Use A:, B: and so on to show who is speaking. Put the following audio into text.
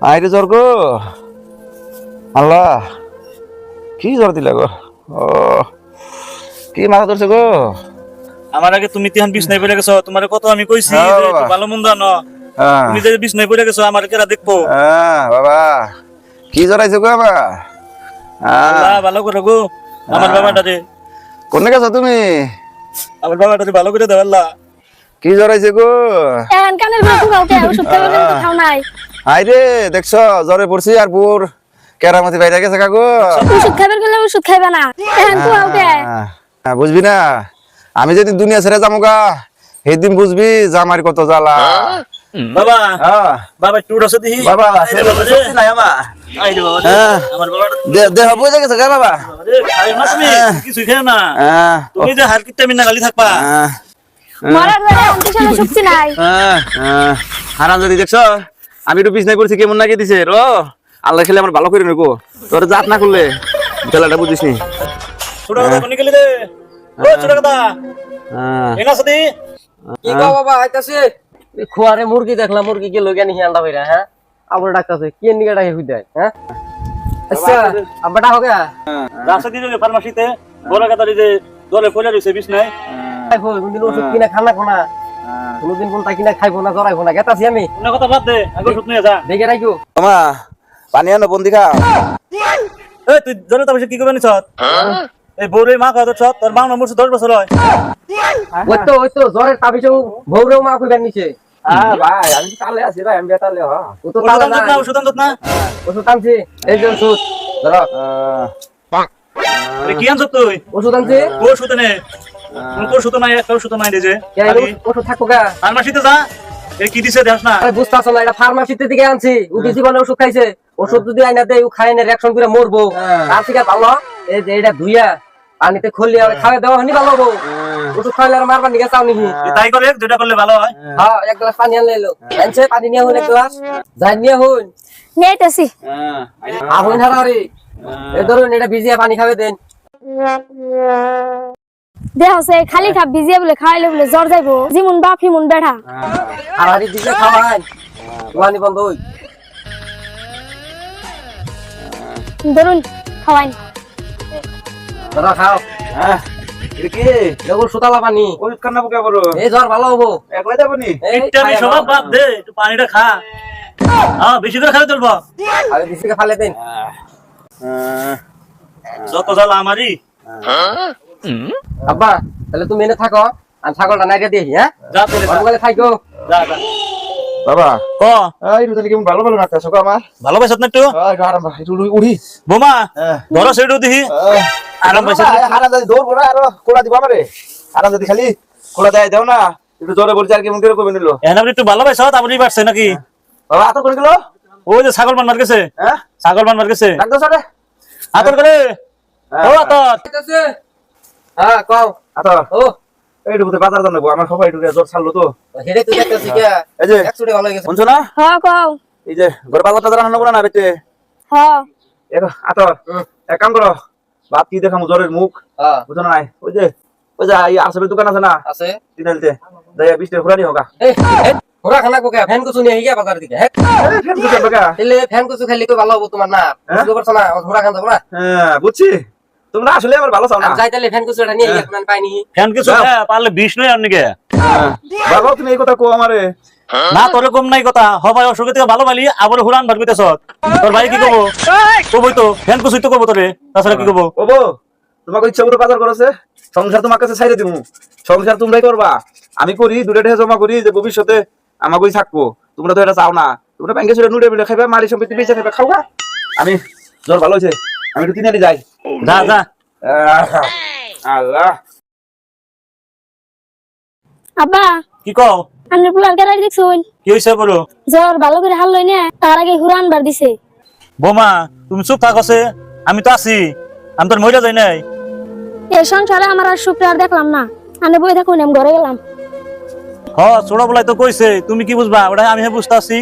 A: আইরে জ্বর গো। আল্লাহ কি জ্বর দিলা গো? ও কি মাথা ধরছে গো?
B: আমার আগে তুমি তিহান বিছনায় পড়ে গেছো তোমার কত আমি কইছি
A: হ্যাঁ,
B: যে
A: বাবা।
B: ভালো মন্দ ন
A: হ্যাঁ।
B: তুমি যে বিছনায় পড়ে গেছো আমার কেরা দেখব?
A: হ্যাঁ, বাবা। কি জ্বর আইছে গো আমার হ্যাঁ,
B: আল্লাহ ভালো করে গো আমার বাবাটারে।
A: কোনে গেছো তুমি?
B: আমার বাবাটারে ভালো করে দাও আল্লাহ।
A: কি জ্বর আইছে গো?
C: এখন কানের ভিতরে কাউকে ওষুধ খাবে খাও নাই।
A: আইরে দেখছ জ্বরে পড়ছি আর পুর কেরামতি বাইরে গেছে কাকু।
C: ওষুধ খাবার গেলে ওষুধ খাইবে না। এখন তো কাউকে
A: হ্যাঁ, বুঝবি না? আমি যদি দুনিয়া ছেড়ে যাব গা সেদিন বুঝবি যে আমার কত জ্বালা।
B: বাবা।
A: হ্যাঁ,
B: বাবা দিহি
A: বাবা। শক্তি নাই। হ্যাঁ।
B: আমার বাবাটা
A: দে- দেহ বুঝে গেছে গা বাবা।
B: রে, খাইও না তুমি। কিছু খেও না।
A: হ্যাঁ,
B: তুমি যে হার কিটা মিনা গালি থাকবা।
A: হ্যাঁ,
C: মরার বেলা অন্তিশালে শক্তি নাই।
A: হ্যাঁ, হ্যাঁ। হারাম যদি দেখছ? আমি একটু বিছনায় করছি কেমন নাকি দিছে? র আল্লাহ খেলে আমার ভালো করে নেব। তোর জাত না করলে খেলাটা বুঝিস নি।
B: ও
A: হ্যাঁ,
D: বাবা আইতাছে? খোয়ারে মুরগি দেখলাম মুরগি কে লগে নিহি আন্ডা বাইরা হ্যাঁ? আবার ডাকতাছে কি নিকে ডাকে হুই দেয় হ্যাঁ? আচ্ছা আব্বা ডাকো কে
B: রাস্তা দিয়ে ফার্মাসিতে বড় কথা যে দলে রইছে বিছনায়।
D: খাইবো কোনদিন ওষুধ কিনা খানা কোনা কোনদিন কোনটা কিনা খাইবো না জরাইবো না। গেতাছি আমি।
B: কোন কথা বাদ দে আগে ওষুধ যা।
D: দেখে রাখো
A: মামা পানি আনো বন্দি খা।
B: এই তুই জলে তো কি করবে নিছ এই বউরে মা কত ছ তোর মা নম্বর দশ বছর হয়।
D: ওই তো ওই তো জ্বরের তাবিজও ভৌরেও মা কইবার নিছে
A: হ্যাঁ ভাই আমি তালে আছি ভাই আমি বেতালে হ।
D: ও তো
B: ওষুধ না না?
D: ওষুধ আনছি। এই যে ওষুধ ধরো।
B: কি আনছত তুই?
D: ওষুধ আনছি।
B: ওষুধ নে কোন ওষুধ নাই একটা ওষুধ নাই যে।
D: কে ওষুধ থাকব
B: ফার্মাসিতে যা এই কি দিছে দেখ না।
D: আরে বুঝতে না এটা ফার্মাসিতে দিকে আনছি উঠি জীবনে ওষুধ খাইছে। ওষুধ যদি আইনা দেয় ও খাই না রিয়াকশন করে মরবো। তার থেকে ভালো এই যে এটা ধুইয়া পানিতে খুললি আর খাওয়া দেওয়া হনি ভালো হব ওষুধ খাইলে আর মারবার নিকে চাও নাকি
B: তাই করে যেটা করলে ভালো হয়।
D: হ্যাঁ। এক গ্লাস পানি আনলে এলো। আনছে পানি নিয়ে হন এক গ্লাস। যাই নিয়ে হন
C: নেইতেছি
D: আহুন হারা রে এ ধরুন এটা ভিজিয়ে পানি খাবে দেন।
C: দেহ সে খালি খা ভিজিয়ে বলে খাইলে বলে জ্বর যাইবো। যেমন বাপ হিমন বেড়া
D: আর হারি দিলে খাওয়ান ওয়ানি বন্ধ হই
C: ধরুন খাওয়াইন
D: ধরো খাও।
A: হ্যাঁ কি?
D: দেখো সুতালা পানি।
A: ওষুধ খান্না বুকে বড়
D: এই জ্বর ভালো হব
A: একলাই যাব নি?
B: একটা আমি
D: খাইয়া
B: বাদ দে একটু পানিটা খা। হ্যাঁ বেশি করে খাবে চলবো।
D: আরে দিদিকে ফালে দেন।
B: যত জ্বালা আমারই
D: আব্বা তাহলে তুমি এনে থাকো। আমি ছাগলটা নাইটা দিয়ে হ্যাঁ?
B: যা
D: থাকো।
B: যা যা।
A: বাবা।
B: ক?
A: এই রুতালি কেমন ভালো ভালো গো আমার
B: না একটু?
A: আয় আরাম ভাই একটু উড়ি
B: বোমা। ধরো সেটু দেখি আরাম পাইছে।
A: হারাম দাদি দৌড় বড় আরও কোলা দিব আমারে হারাম দাদি খালি কোলা দেয় দাও না। একটু জোরে বলছি আর কেমন করে কমে নিল।
B: এখানে আপনি একটু ভালোবাসো তারপরে বাড়ছে নাকি?
A: বাবা আতর করে গেল
B: ওই যে ছাগল বানবার গেছে।
A: হ্যাঁ
B: ছাগল বানবার গেছে।
A: ডাক্তার সারে
B: আতর করে ও আতর
D: হ্যাঁ কও।
A: আতর
D: ও।
A: এইটু বুঝতে বাজার জানাব আমার সবাই একটু জ্বর ছাড়লো তো।
D: হেডে তুই দেখতেছি কে
A: এই যে
D: একচুটি ভালো গেছে।
A: শুনছো না?
C: হ কও।
A: এই যে ঘর বাজারটা জানানো না না বেতে
C: হ
A: এক আতর এক কাম করো বাপ কি দেখামু জ্বরের মুখ?
D: হ্যাঁ।
A: বুঝো না নাই? ওই যে ওই যে এই আরসবের দোকান আছে না?
D: আছে।
A: তিনালিতে যাই বিশ টাকা ফুরানি
D: এই, খানা কোকে ফ্যান কুচু নিয়ে গিয়া বাজার দিকে হ্যাঁ ফ্যান কুচু খাইলে তো ভালো হব তোমার না। বুঝতে পারছ না? ঘোড়া খান যাব না
A: হ্যাঁ বুঝছি। তোমরা আসলে আমার ভালো চাও না?
D: আমি যাই তাহলে ফ্যান নিয়ে গিয়ে তোমার পাইনি।
B: ফ্যান কিছু হ্যাঁ, পারলে বিষ নয়
A: হ্যাঁ। বাবা তুমি এই কথা কো আমারে।
B: না তোর কম নাই কথা। হবাই অসুখে থেকে ভালো পালি আবার হুরান ভাবি তেছ তোর ভাই কি কব কবই তো ফ্যান কুসুই তো কব তোরে। তাছাড়া কি কব?
A: তোমাকে ইচ্ছা করে বাজার করেছে। সংসার তোমার কাছে ছাইরে দিমু। সংসার তোমরাই করবা। আমি করি দুটো টাকা জমা করি যে ভবিষ্যতে আমাকে থাকব। তোমরা তো এটা চাও না। তোমরা ব্যাংকে ছেড়ে নুড়ে বিলে খাইবা মারি সম্পত্তি বেঁচে খাইবা খাওয়া আমি জ্বর ভালো হয়েছে। আমি একটু কিনে যাই।
B: যা যা
A: আল্লাহ
C: আব্বা।
B: কি কও?
C: আমি পুলার কেরাই দেখছুন
B: কি হইছে বলো?
C: জ্বর ভালো করে হাল লই না তার আগে হুরান বার দিছে।
B: বোমা তুমি চুপ থাকছে আমি তো আছি আমি তোর মহিলা যাই নাই।
C: এই সংসারে আমার আর সুখ আর দেখলাম না আমি বই থাকুন আমি ঘরে গেলাম।
B: হ ছোট বলাই তো কইছে তুমি কি বুঝবা? ওটা আমি বুঝতে আছি